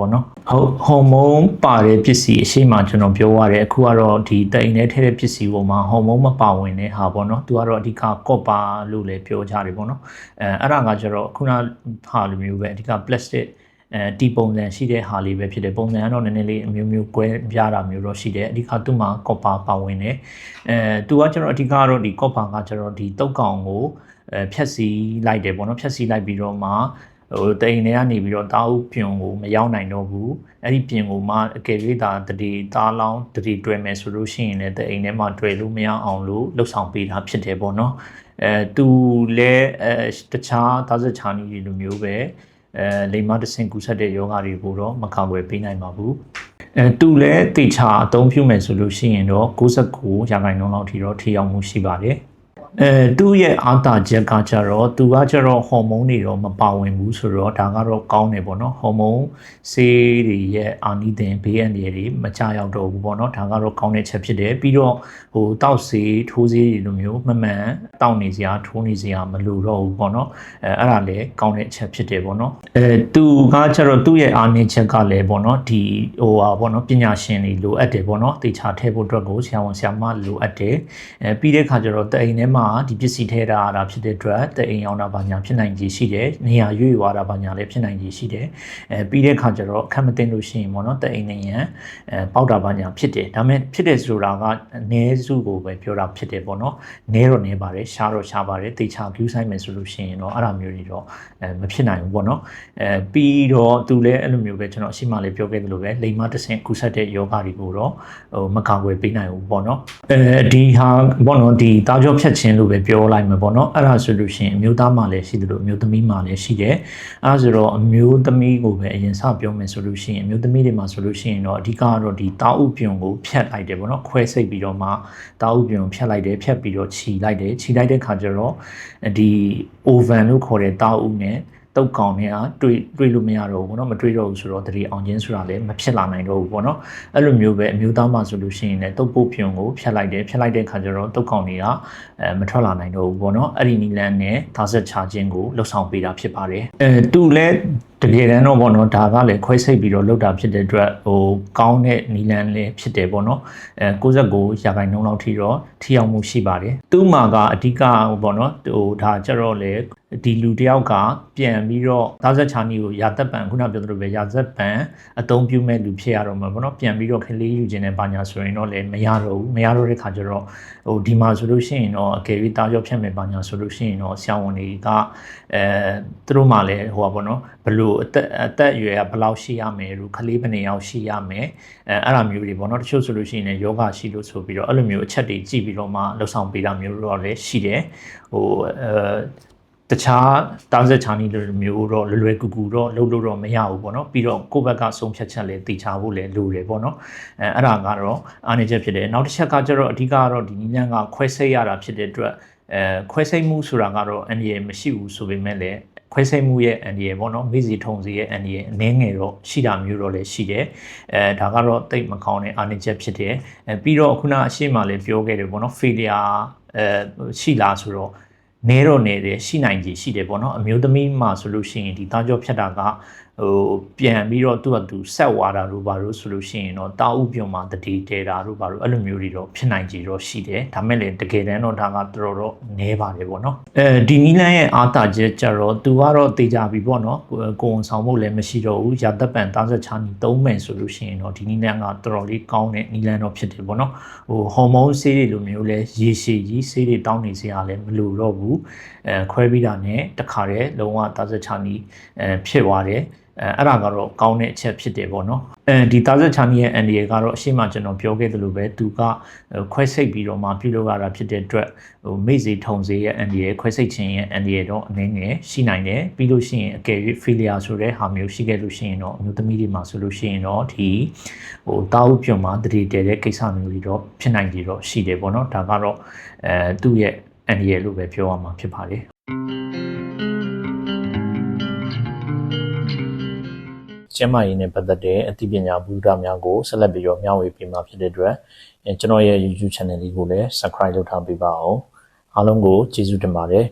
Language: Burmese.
ပေါ့နော်ဟုတ်ဟော်မုန်းပါတဲ့ပစ္စည်းအရှိမကျွန်တော်ပြောရတယ်အခုကတော့ဒီတိမ်နဲ့ထည့်တဲ့ပစ္စည်းပေါ်မှာဟော်မုန်းမပါဝင်တဲ့ဟာပေါ့နော်သူကတော့အဓိကကော့ပါလို့လည်းပြောကြတယ်ပေါ့နော်အဲအဲ့ဒါကကျတော့ခုနဟာလိုမျိုးပဲအဓိက plastic အဲဒီပုံစံရှိတဲ့ဟာလေးပဲဖြစ်တယ်ပုံစံကတော့နည်းနည်းလေးအမျိုးမျိုးကွဲပြားတာမျိုးတော့ရှိတယ်အဓိကသူ့မှာကော့ပါပါဝင်တယ်အဲသူကကျတော့အဓိကကတော့ဒီကော့ပါကကျတော့ဒီတုတ်ကောင်ကိုအဲဖြက်စီလိုက်တယ်ပေါ့နော်ဖြက်စီလိုက်ပြီးတော့မှ ဟိုတိန်တွေကနေပြီးတော့တာအုပ်ပြင်ကိုမရောက်နိုင်တော့ဘူးအဲ့ဒီပြင်ကိုမှအကယ်၍ဒါတတိတားလောင်းတတိတွဲမယ်ဆိုလို့ရှိရင်လည်းတိန်ထဲမှာတွဲလို့မရအောင်လို့လှုပ်ဆောင်ပေးတာဖြစ်တယ်ပေါ့နော်အဲသူလည်းအဲတခြားသားစချာနီတွေလိုမျိုးပဲအဲလိမ်မတဆင်ကူဆက်တဲ့ယောဂတွေကိုတော့မကာကွယ်ပေးနိုင်ပါဘူးအဲသူလည်းတေချာအသုံးပြုမယ်ဆိုလို့ရှိရင်တော့69ရာခိုင်နှုန်းလောက်ထိတော့ထိရောက်မှုရှိပါတယ် အဲသူ့ရဲ့အာသာချက်ကကြတော့သူကကြတော့ဟော်မုန်းတွေတော့မပါဝင်ဘူးဆိုတော့ဒါကတော့ကောင်းတယ်ပေါ့နော်ဟော်မုန်းဆေးတွေရဲ့အာနိသင်ဘေးအန္တရာယ်တွေမကြရောက်တော့ဘူးပေါ့နော်ဒါကတော့ကောင်းတဲ့ချက်ဖြစ်တယ်ပြီးတော့ဟိုတောက်ဆေးထိုးဆေးတွေလိုမျိုးမမှန်တောက်နေစရာထိုးနေစရာမလိုတော့ဘူးပေါ့နော်အဲအဲ့ဒါလည်းကောင်းတဲ့ချက်ဖြစ်တယ်ပေါ့နော်အဲသူကကြတော့သူ့ရဲ့အာနိချက်ကလည်းပေါ့နော်ဒီဟိုဟာပေါ့နော်ပညာရှင်တွေလိုအပ်တယ်ပေါ့နော်တေချာထည့်ဖို့အတွက်ကိုဆရာဝန်ဆရာမလိုအပ်တယ်အဲပြီးတဲ့ခါကျတော့တအိမ်ထဲမှာဒီပစ္စည်းထဲတာတာဖြစ်တဲ့အတွက်တအိမ်အောင်တာဘာညာဖြစ်နိုင်ကြီးရှိတယ်နေရာရွေ့သွားတာဘာညာလည်းဖြစ်နိုင်ကြီးရှိတယ်အဲပြီးတဲ့ခါကျတော့အခက်မသိလို့ရှိရင်ပေါ့နော်တအိမ်နေရန်အဲပေါက်တာဘာညာဖြစ်တယ်ဒါပေမဲ့ဖြစ်တယ်ဆိုတာကအနည်းစုကိုပဲပြောတာဖြစ်တယ်ပေါ့နော်နည်းတော့နည်းပါတယ်ရှားတော့ရှားပါတယ်တေချာ view ဆိုင်မယ်ဆိုလို့ရှိရင်တော့အဲ့ဒါမျိုးတွေတော့အဲမဖြစ်နိုင်ဘူးပေါ့နော်အဲပြီးတော့သူလည်းအဲ့လိုမျိုးပဲကျွန်တော်အရှိမလေးပြောခဲ့သလိုပဲလိမ်မတဆင်ကူဆက်တဲ့ယောဂတွေကိုတော့ဟိုမကာကွယ်ပေးနိုင်ဘူးပေါ့နော်အဲဒီဟာပေါ့နော်ဒီတာကြောဖြတ်ခြင်းလို့ပဲပြောလိုက်မှာပေါ့နော်အဲ့ဒါဆိုလို့ရှိရင်အမျိုးသားမှလည်းရှိတယ်လို့အမျိုးသမီးမှလည်းရှိတယ်အဲ့ဒါဆိုတော့အမျိုးသမီးကိုပဲအရင်စပြောမယ်ဆိုလို့ရှိရင်အမျိုးသမီးတွေမှာဆိုလို့ရှိရင်တော့အဓိကကတော့ဒီတာဥပြုံကိုဖြတ်လိုက်တယ်ပေါ့နော်ခွဲစိတ်ပြီးတော့မှတာဥပြုံဖြတ်လိုက်တယ်ဖြတ်ပြီးတော့ခြီလိုက်တယ်ခြီလိုက်တဲ့ခါကျတော့ဒီ oven လို့ခေါ်တဲ့တာဥနဲ့ တုတ်ကောင်တွေကတွေ့တွေ့လို့မရတော့ဘူးပေါ့နော်မတွေ့တော့ဘူးဆိုတော့တတိအောင်ချင်းဆိုတာလည်းမဖြစ်လာနိုင်တော့ဘူးပေါ့နော်အဲ့လိုမျိုးပဲအမျိုးသားမှဆိုလို့ရှိရင်လည်းတုတ်ပုတ်ဖြုံကိုဖြတ်လိုက်တယ်ဖြတ်လိုက်တဲ့ခါကျတော့တုတ်ကောင်တွေကအဲမထွက်လာနိုင်တော့ဘူးပေါ့နော်အဲ့ဒီနီလန်နဲ့သားဆက်ချခြင်းကိုလှုပ်ဆောင်ပေးတာဖြစ်ပါတယ်အဲသူလည်း တကယ်တမ်းတော့ပေါ့နော်ဒါကလည်းခွဲစိတ်ပြီးတော့လောက်တာဖြစ်တဲ့အတွက်ဟိုကောင်းတဲ့နီလန်လည်းဖြစ်တယ်ပေါ့နော်အဲ69ရာခိုင်နှုန်းလောက်ထိတော့ထိရောက်မှုရှိပါတယ်သူ့မှာကအဓိကပေါ့နော်ဟိုဒါကြတော့လေဒီလူတယောက်ကပြန်ပြီးတော့သားဆက်ချာနီကိုရာသက်ပံခုနပြောသလိုပဲရာသက်ပံအသုံးပြုမဲ့လူဖြစ်ရတော့မှာပေါ့နော်ပြန်ပြီးတော့ခလေးယူခြင်းနဲ့ဘာညာဆိုရင်တော့လည်းမရတော့ဘူးမရတော့တဲ့ခါကျတော့ဟိုဒီမှာဆိုလို့ရှိရင်တော့အကယ်၍တာရောက်ဖြတ်မဲ့ဘာညာဆိုလို့ရှိရင်တော့ဆရာဝန်တွေကအဲသူတို့မှလည်းဟိုပါပေါ့နော်ဘလို့အသက်အသက်အရွယ်ကဘယ်လောက်ရှိရမယ်လို့ခလေးဘယ်နှစ်ယောက်ရှိရမယ်အဲအဲ့လိုမျိုးတွေပေါ့နော်တချို့ဆိုလို့ရှိရင်လည်းယောဂရှိလို့ဆိုပြီးတော့အဲ့လိုမျိုးအချက်တွေကြည့်ပြီးတော့မှလှုပ်ဆောင်ပေးတာမျိုးတော့လည်းရှိတယ်ဟိုအဲတခြားတားဆက်ချာနီလိုမျိုးတော့လွယ်လွယ်ကူကူတော့လုပ်လို့တော့မရဘူးပေါ့နော်ပြီးတော့ကိုယ့်ဘက်ကဆုံးဖြတ်ချက်လည်းသိချဖို့လည်းလိုတယ်ပေါ့နော်အဲအဲ့ဒါကတော့အားနည်းချက်ဖြစ်တယ်နောက်တစ်ချက်ကကျတော့အဓိကကတော့ဒီနည်းလမ်းကခွဲစိတ်ရတာဖြစ်တဲ့အတွက်အဲခွဲစိတ်မှုဆိုတာကတော့အန္တရာယ်မရှိဘူးဆိုပေမဲ့လည်း ခွဲစိတ်မှုရဲ့အန္တရာယ်ပေါ့နော်မိစီထုံစီရဲ့အန္တရာယ်အနည်းငယ်တော့ရှိတာမျိုးတော့လည်းရှိတယ်အဲဒါကတော့တိတ်မကောင်းတဲ့အားနည်းချက်ဖြစ်တယ်အဲပြီးတော့ခုနအရှိမလည်းပြောခဲ့တယ်ပေါ့နော် failure အဲရှိလားဆိုတော့နဲတော့နေတယ်ရှိနိုင်ကြီးရှိတယ်ပေါ့နော်အမျိုးသမီးမှာဆိုလို့ရှိရင်ဒီသားကြောဖြတ်တာက ဟိုပြန်ပြီးတော့သူ့အတူဆက်ဝါတာတို့ဘာလို့ဆိုလို့ရှိရင်တော့တာဥပြုံမှာတတိတဲတာတို့ဘာလို့အဲ့လိုမျိုးတွေတော့ဖြစ်နိုင်ကြီးတော့ရှိတယ်ဒါမဲ့လေတကယ်တမ်းတော့ဒါကတော်တော်နဲပါတယ်ပေါ့နော်အဲဒီနီလန်းရဲ့အာတာချက်ကြတော့သူကတော့တေချာပြီပေါ့နော်ကိုဝန်ဆောင်ဖို့လည်းမရှိတော့ဘူးရာသက်ပံသားဆက်ချာနီသုံးမယ်ဆိုလို့ရှိရင်တော့ဒီနီလန်းကတော်တော်လေးကောင်းတဲ့နီလန်းတော့ဖြစ်တယ်ပေါ့နော်ဟိုဟော်မုန်းဆေးတွေလိုမျိုးလဲရေရှည်ကြီးဆေးတွေတောင်းနေစရာလည်းမလိုတော့ဘူးအဲခွဲပြီးတာနဲ့တခါတည်းလုံးဝသားဆက်ချာနီအဲဖြစ်သွားတယ် အဲအဲ့ဒါကတော့ကောင်းတဲ့အချက်ဖြစ်တယ်ပေါ့နော်အဲဒီသားဆက်ချာနီရဲ့အန်ဒီရဲ့ကတော့အရှိမကျွန်တော်ပြောခဲ့သလိုပဲသူကခွဲစိတ်ပြီးတော့မှပြုလုပ်ရတာဖြစ်တဲ့အတွက်ဟိုမိစေထုံစေရဲ့အန်ဒီရဲ့ခွဲစိတ်ခြင်းရဲ့အန်ဒီရဲ့တော့အနည်းငယ်ရှိနိုင်တယ်ပြီးလို့ရှိရင်အကယ်၍ failure ဆိုတဲ့ဟာမျိုးရှိခဲ့လို့ရှိရင်တော့အမျိုးသမီးတွေမှာဆိုလို့ရှိရင်တော့ဒီဟိုတာဥပြုံမှာတတိတဲတဲ့ကိစ္စမျိုးတွေတော့ဖြစ်နိုင်ကြတော့ရှိတယ်ပေါ့နော်ဒါကတော့အဲသူ့ရဲ့အန်ဒီရဲ့လို့ပဲပြောရမှာဖြစ်ပါတယ် ကျမ်းမာရေးနဲ့ပတ်သက်တဲ့အသိပညာဘုဒ္ဓများကိုဆက်လက်ပြီးတော့မျှဝေပေးမှာဖြစ်တဲ့အတွက်ကျွန်တော်ရဲ့ YouTube channel လေးကိုလည်း subscribe လုပ်ထားပေးပါအောင်အားလုံးကိုကျေးဇူးတင်ပါတယ်